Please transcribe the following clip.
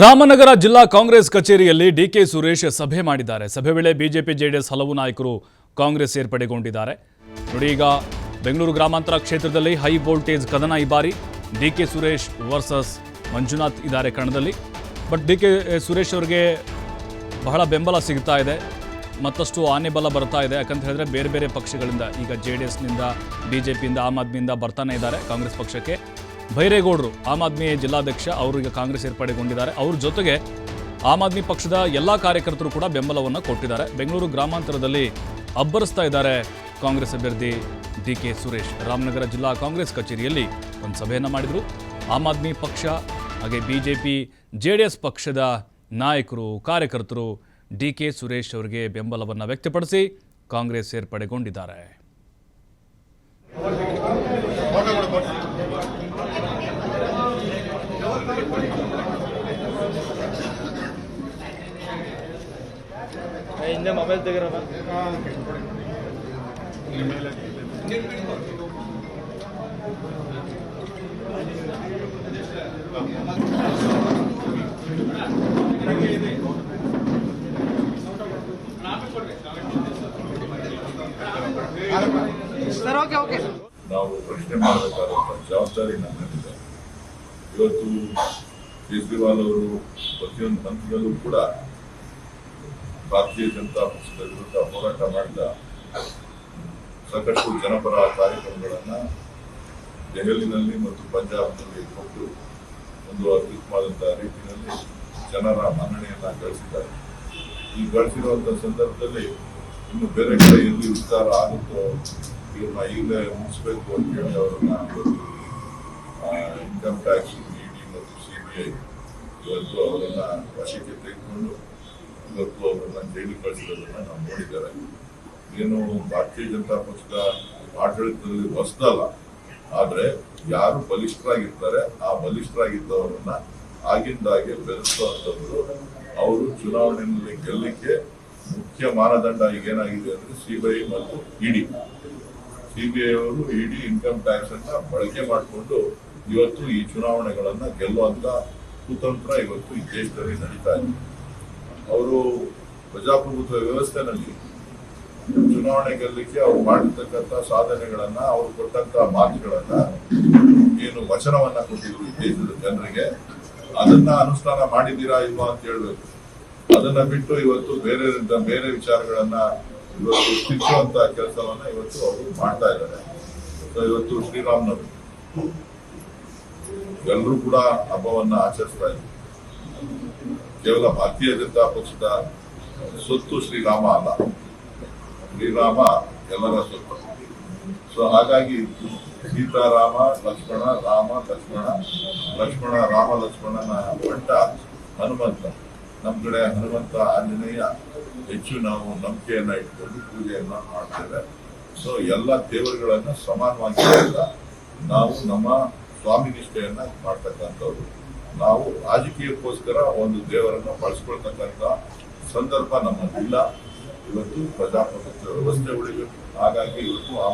ರಾಮನಗರ ಜಿಲ್ಲಾ ಕಾಂಗ್ರೆಸ್ ಕಚೇರಿಯಲ್ಲಿ ಡಿಕೆ ಸುರೇಶ್ ಸಭೆ ಮಾಡಿದ್ದಾರೆ. ಸಭೆ ವೇಳೆ ಬಿಜೆಪಿ, ಜೆಡಿಎಸ್ ಹಲವು ನಾಯಕರು ಕಾಂಗ್ರೆಸ್ ಸೇರ್ಪಡೆಗೊಂಡಿದ್ದಾರೆ. ನೋಡಿ ಈಗ ಬೆಂಗಳೂರು ಗ್ರಾಮಾಂತರ ಕ್ಷೇತ್ರದಲ್ಲಿ ಹೈ ವೋಲ್ಟೇಜ್ ಕದನ ಈ ಬಾರಿ ಡಿಕೆ ಸುರೇಶ್ ವರ್ಸಸ್ ಮಂಜುನಾಥ್ ಇದ್ದಾರೆ ಕಣದಲ್ಲಿ. ಬಟ್ ಡಿ ಕೆ ಸುರೇಶ್ ಅವರಿಗೆ ಬಹಳ ಬೆಂಬಲ ಸಿಗ್ತಾ ಇದೆ. ಮತ್ತಷ್ಟು ಆನೆ ಬಲ ಬರ್ತಾ ಇದೆ. ಯಾಕಂತ ಹೇಳಿದ್ರೆ ಬೇರೆ ಬೇರೆ ಪಕ್ಷಗಳಿಂದ ಈಗ ಜೆ ಡಿ ಎಸ್ನಿಂದ ಬಿ ಜೆ ಪಿಯಿಂದ ಆಮ್ ಆದ್ಮಿಯಿಂದ ಬರ್ತಾನೆ ಇದ್ದಾರೆ ಕಾಂಗ್ರೆಸ್ ಪಕ್ಷಕ್ಕೆ. ಭೈರೇಗೌಡರು, ಆಮ್ ಆದ್ಮಿ ಜಿಲ್ಲಾಧ್ಯಕ್ಷ ಅವರು ಈಗ ಕಾಂಗ್ರೆಸ್ ಸೇರ್ಪಡೆಗೊಂಡಿದ್ದಾರೆ ಅವ್ರ ಜೊತೆಗೆ ಆಮ್ ಆದ್ಮಿ ಪಕ್ಷದ ಎಲ್ಲ ಕಾರ್ಯಕರ್ತರು ಕೂಡ ಬೆಂಬಲವನ್ನು ಕೊಟ್ಟಿದ್ದಾರೆ. ಬೆಂಗಳೂರು ಗ್ರಾಮಾಂತರದಲ್ಲಿ ಅಬ್ಬರಿಸ್ತಾ ಇದ್ದಾರೆ ಕಾಂಗ್ರೆಸ್ ಅಭ್ಯರ್ಥಿ ಡಿ ಕೆ ಸುರೇಶ್. ರಾಮನಗರ ಜಿಲ್ಲಾ ಕಾಂಗ್ರೆಸ್ ಕಚೇರಿಯಲ್ಲಿ ಒಂದು ಸಭೆಯನ್ನು ಮಾಡಿದರು. ಆಮ್ ಆದ್ಮಿ ಪಕ್ಷ, ಹಾಗೆ ಬಿಜೆಪಿ ಜೆ ಡಿ ಎಸ್ ಪಕ್ಷದ ನಾಯಕರು, ಕಾರ್ಯಕರ್ತರು ಡಿ ಕೆ ಸುರೇಶ್ ಅವರಿಗೆ ಬೆಂಬಲವನ್ನು ವ್ಯಕ್ತಪಡಿಸಿ ಕಾಂಗ್ರೆಸ್ ಸೇರ್ಪಡೆಗೊಂಡಿದ್ದಾರೆ ಹಿಂದೆ ಮೊಬೈಲ್ ತೆಗಿರಮ್ಮ ಸರ್ ಓಕೆ ಓಕೆ ನಾವು ಪ್ರಶ್ನೆ ಮಾಡಬೇಕಾದಂಥ ಜವಾಬ್ದಾರಿ ನಮ್ಮಲ್ಲಿದೆ ಇವತ್ತು ಕೇಜ್ರಿವಾಲ್ ಅವರು ಪ್ರತಿಯೊಂದು ಹಂತದಲ್ಲೂ ಕೂಡ ಭಾರತೀಯ ಜನತಾ ಪಕ್ಷದ ವಿರುದ್ಧ ಹೋರಾಟ ಮಾಡಿದ ಸಾಕಷ್ಟು ಜನಪರ ಕಾರ್ಯಕ್ರಮಗಳನ್ನು ದೆಹಲಿನಲ್ಲಿ ಮತ್ತು ಪಂಜಾಬ್ನಲ್ಲಿ ಕೊಟ್ಟು ಒಂದು ಅತ್ಯುತ್ತಮವಾದಂತಹ ರೀತಿಯಲ್ಲಿ ಜನರ ಮನ್ನಣೆಯನ್ನ ಗಳಿಸಿದ್ದಾರೆ. ಈ ಗಳಿಸಿರುವಂತಹ ಸಂದರ್ಭದಲ್ಲಿ ಇನ್ನು ಬೇರೆ ಕಡೆ ಎಲ್ಲಿ ವಿಸ್ತಾರ ಆಗುತ್ತೋ ಇವ್ರನ್ನ ಈಗ ಮುಗಿಸ್ಬೇಕು ಅಂತ ಹೇಳಿ ಅವರನ್ನ ಇನ್ಕಮ್ ಟ್ಯಾಕ್ಸ್ ಇಡಿ ಮತ್ತು ಸಿ ಬಿ ಐ ಇವತ್ತು ಅವರನ್ನ ವಶಕ್ಕೆ ತೆಗೆದುಕೊಂಡು ಇವತ್ತು ಅವರನ್ನ ಜೈಲು ಕಳಿಸಿರೋದನ್ನ ನಾವು ನೋಡಿದ್ದಾರೆ ಏನು ಭಾರತೀಯ ಜನತಾ ಪಕ್ಷದ ಆಡಳಿತದಲ್ಲಿ ಹೊಸದಲ್ಲ ಆದರೆ ಯಾರು ಬಲಿಷ್ಠರಾಗಿರ್ತಾರೆ, ಆ ಬಲಿಷ್ಠರಾಗಿದ್ದವರನ್ನ ಆಗಿಂದಾಗೆ ಬೆರೆಸುವಂಥದ್ದು ಅವರು ಚುನಾವಣೆಯಲ್ಲಿ ಗೆಲ್ಲಕ್ಕೆ ಮುಖ್ಯ ಮಾನದಂಡ ಈಗೇನಾಗಿದೆ ಅಂದ್ರೆ ಸಿಬಿಐ ಮತ್ತು ಇಡಿ ಸಿಬಿಐ ಅವರು ಇಡಿ ಇನ್ಕಮ್ ಟ್ಯಾಕ್ಸ್ ಅನ್ನ ಬಳಕೆ ಮಾಡಿಕೊಂಡು ಇವತ್ತು ಈ ಚುನಾವಣೆಗಳನ್ನ ಗೆಲ್ಲುವಂತ ಕುತಂತ್ರ ಇವತ್ತು ಈ ದೇಶದಲ್ಲಿ ನಡೀತಾ ಇದೆ. ಅವರು ಪ್ರಜಾಪ್ರಭುತ್ವ ವ್ಯವಸ್ಥೆನಲ್ಲಿ ಚುನಾವಣೆ ಗೆಲ್ಲಕ್ಕೆ ಅವ್ರು ಮಾಡಿರ್ತಕ್ಕಂಥ ಸಾಧನೆಗಳನ್ನ, ಅವ್ರು ಕೊಟ್ಟಂತ ಮಾತುಗಳನ್ನ, ಏನು ವಚನವನ್ನ ಕೊಟ್ಟಿದ್ರು ಈ ದೇಶದ ಜನರಿಗೆ. ಅದನ್ನ ಅನುಷ್ಠಾನ ಮಾಡಿದ್ದೀರಾ ಇಲ್ವಾ ಅಂತ ಹೇಳ್ಬೇಕು. ಅದನ್ನ ಬಿಟ್ಟು ಇವತ್ತು ಬೇರೆ ಬೇರೆ ವಿಚಾರಗಳನ್ನ ಇವತ್ತು ತಿಚ್ಚುವಂತ ಕೆಲಸವನ್ನ ಇವತ್ತು ಅವರು ಮಾಡ್ತಾ ಇದ್ದಾರೆ ಸೊ ಇವತ್ತು ಶ್ರೀರಾಮನವರು. ಎಲ್ಲರೂ ಕೂಡ ಹಬ್ಬವನ್ನ ಆಚರಿಸ್ತಾ ಇದ್ರು ಕೇವಲ ಭಾರತೀಯ ಜನತಾ ಪಕ್ಷದ ಸೊತ್ತು ಶ್ರೀರಾಮ ಅಲ್ಲ ಶ್ರೀರಾಮ ಎಲ್ಲರ ಸೊತ್ತು ಸೊ ಹಾಗಾಗಿ ಸೀತಾರಾಮ ಲಕ್ಷ್ಮಣ ರಾಮ ಲಕ್ಷ್ಮಣ ಲಕ್ಷ್ಮಣ ರಾಮ ಲಕ್ಷ್ಮಣನ ಬಂಟ ಹನುಮಂತ ನಮ್ ಕಡೆ ಹನುಮಂತ ಆಂಜನೇಯ ಹೆಚ್ಚು ನಾವು ನಂಬಿಕೆಯನ್ನ ಇಟ್ಕೊಂಡು ಪೂಜೆಯನ್ನ ಮಾಡ್ತೇವೆ. ಸೊ ಎಲ್ಲ ದೇವರುಗಳನ್ನ ಸಮಾನವಾಗಿ ನಾವು ನಮ್ಮ ಸ್ವಾಮಿ ನಿಷ್ಠೆಯನ್ನ ಮಾಡ್ತಕ್ಕಂಥವ್ರು. ನಾವು ರಾಜಕೀಯಕ್ಕೋಸ್ಕರ ಒಂದು ದೇವರನ್ನ ಬಳಸ್ಕೊಳ್ತಕ್ಕಂಥ ಸಂದರ್ಭ ನಮ್ಮಲ್ಲಿಲ್ಲ. ಇವತ್ತು ಪ್ರಜಾಪ್ರಭುತ್ವ ವ್ಯವಸ್ಥೆ ಉಳಿಬೇಕು. ಹಾಗಾಗಿ ಇವತ್ತು ಆ